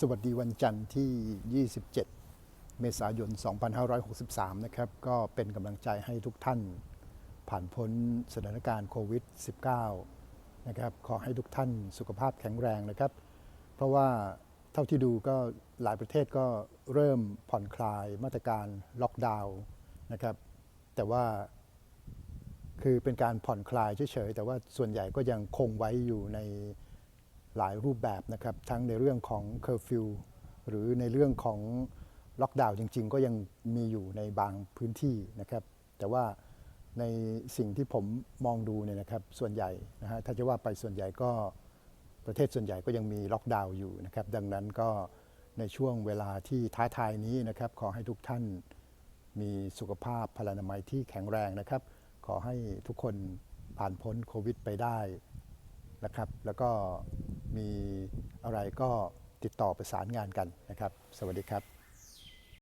สวัสดีวันจันทร์ที่ 27 เมษายน 2563 นะครับ ก็เป็นกำลังใจให้ทุกท่านผ่านพ้นสถานการณ์โควิด -19 นะครับ ขอให้ทุกท่านสุขภาพแข็งแรงนะครับ เพราะว่าเท่าที่ดูก็หลายประเทศก็เริ่มผ่อนคลายมาตรการล็อกดาวน์นะครับ แต่ว่าคือเป็นการผ่อนคลายเฉยๆ แต่ว่าส่วนใหญ่ก็ยังคงไว้อยู่ใน หลายรูปแบบนะครับ ทั้งในเรื่องของเคอร์ฟิวหรือในเรื่องของล็อกดาวน์จริง ๆ ก็ยังมีอยู่ในบางพื้นที่นะครับ แต่ว่าในสิ่งที่ผมมองดูเนี่ยนะครับส่วนใหญ่นะฮะถ้าจะว่าไปส่วนใหญ่ก็ประเทศส่วนใหญ่ก็ยังมีล็อกดาวน์อยู่นะครับ ดังนั้นก็ในช่วงเวลาที่ท้าทายนี้นะครับ ขอให้ทุกท่านมีสุขภาพพลานามัยที่แข็งแรงนะครับ ขอให้ทุกคนผ่านพ้นโควิดไปได้นะครับ แล้วก็ มีอะไรก็ติดต่อประสานงานกันนะครับ สวัสดีครับ